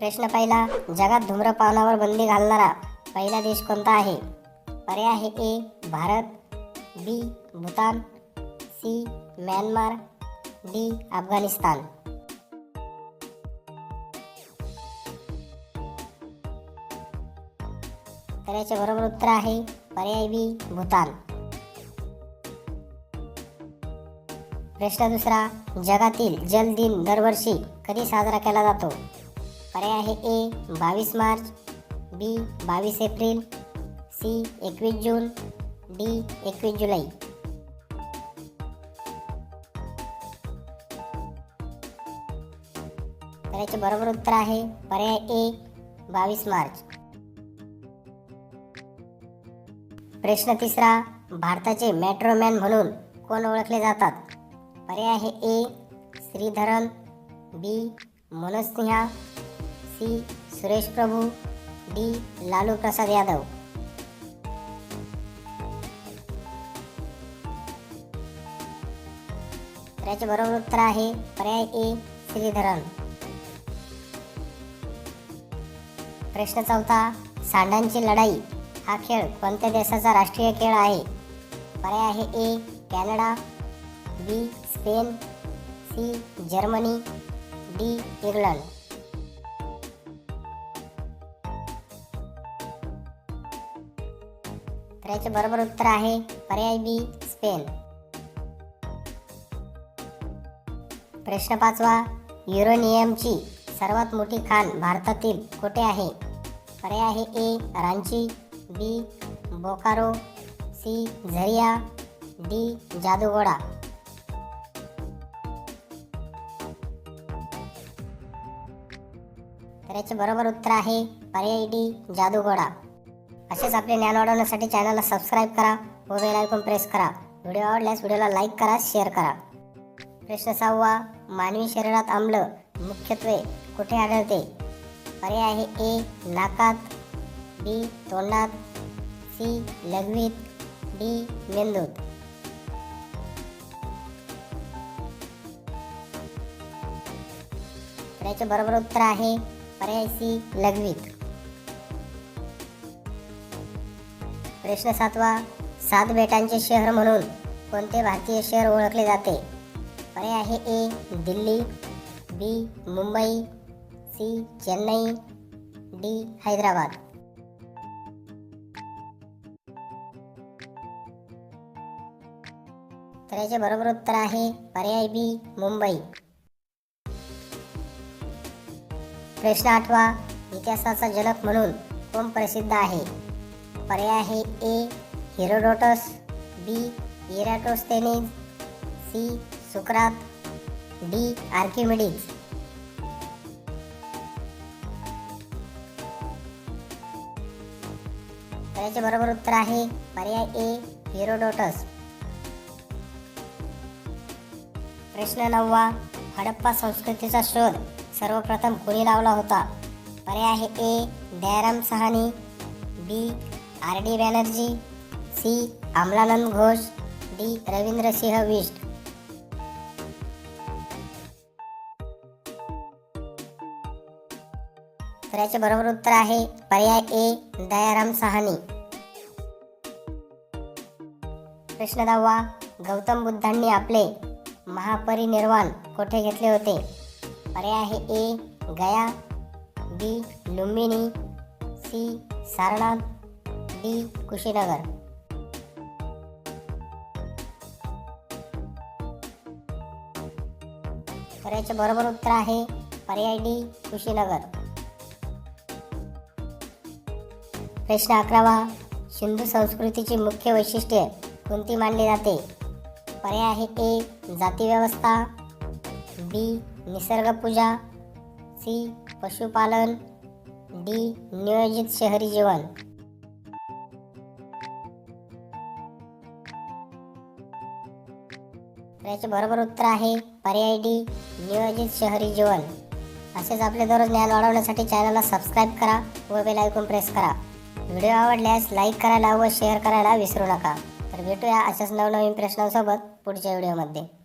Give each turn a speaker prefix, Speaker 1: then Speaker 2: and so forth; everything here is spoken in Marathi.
Speaker 1: प्रश्न पहिला जगात धूम्रपानावर बंदी घालणारा पहिला देश कोणता आहे? पर्याय आहे A Bharat B Bhutan C Myanmar D Afghanistan. तर याचे बरोबर उत्तर आहे पर्याय बी भूतान. प्रश्न दुसरा जगातील जल दिन दरवर्षी कधी साजरा केला जातो? पर्याय आहे ए बावीस मार्च बी बावीस एप्रिल सी एकवीस जून डी एकवीस जुलै. तर याचे बरोबर उत्तर आहे पर्याय ए बावीस मार्च. प्रश्न तिसरा भारताचे मेट्रोमॅन म्हणून कोण ओळखले जातात? पर्याय आहे A Sreedharan B Manoj Sinha C Suresh Prabhu D Lalu Prasad Yadav. तर याचे बरोबर उत्तर आहे पर्याय ए श्रीधरन. प्रश्न चौथा सांडांची लढाई हा खेळ कोणत्या देशाचा राष्ट्रीय खेळ आहे? पर्याय आहे A Canada B Spain C Germany D England. याचे बरोबर उत्तर आहे पर्याय बी स्पेन. प्रश्न पाचवा युरोनियमची सर्वात मोठी खाण भारतातील कुठे आहे? पर्याय आहे A Ranchi B Bokaro C Jharia D Jadugoda तर याचे बरोबर उत्तर आहे पर्याय डी जादूगोडा असेच आपले ज्ञान वाढवण्यासाठी चॅनलला सबस्क्राईब करा. व बेल आयकॉन प्रेस करा. व्हिडिओ आवडल्यास व्हिडिओला लाईक करा शेअर करा. प्रश्न सहावा मानवी शरीरात आम्ल मुख्यत्वे कुठे आढळते? पर्याय आहे ए नाकात बी तोंडात सी लघवीत डी मेंदूत. याचे बरोबर उत्तर आहे पर्याय सी लघवीत. प्रश्न सातवा सात बेटांचे शहर म्हणून कोणते भारतीय शहर ओळखले जाते? पर्याय आहे A Delhi B Mumbai C Chennai D Hyderabad. तर याचे बरोबर उत्तर आहे पर्याय बी मुंबई. प्रश्न आठवा इतिहासाचा जनक म्हणून कोण प्रसिद्ध आहे? पर्याय आहे A Herodotus B Eratosthenes C सुक्रात D Archimedes त्याचे बरोबर उत्तर आहे पर्याय ए हिरोडोटस. प्रश्न नववा हडप्पा संस्कृतीचा शोध सर्वप्रथम कोणी लावला होता? पर्याय आहे A Dayaram Sahni B R D Banerjee C. Amalananda Ghosh D. Ravindra Singh Bisht. तर याचे बरोबर उत्तर आहे पर्याय ए दयाराम सहानी. प्रश्न दहावा गौतम बुद्धांनी आपले महापरिनिर्वाण कोठे घेतले होते? पर्याय आहे A Gaya B. Lumbini C. Sarnath D Kushinagar. तर याचे बरोबर उत्तर आहे पर्याय डी कुशीनगर. प्रश्न अकरावा सिंधू संस्कृतीची मुख्य वैशिष्ट्ये कोणती मानली जाते? पर्याय आहे ए जाती व्यवस्था बी निसर्गपूजा सी पशुपालन डी नियोजित शहरी जीवन. तर याचे बरोबर उत्तर आहे पर्याय डी नियोजित शहरी जीवन. असेच आपले दररोज ज्ञान वाढवण्यासाठी चॅनलला सबस्क्राईब करा व बेल आयकॉन प्रेस करा. व्हिडिओ आवडल्यास लाईक करायला व शेअर करायला विसरू नका. तर भेटूया अशाच नवनवीन प्रश्नांसोबत पुढच्या व्हिडिओमध्ये.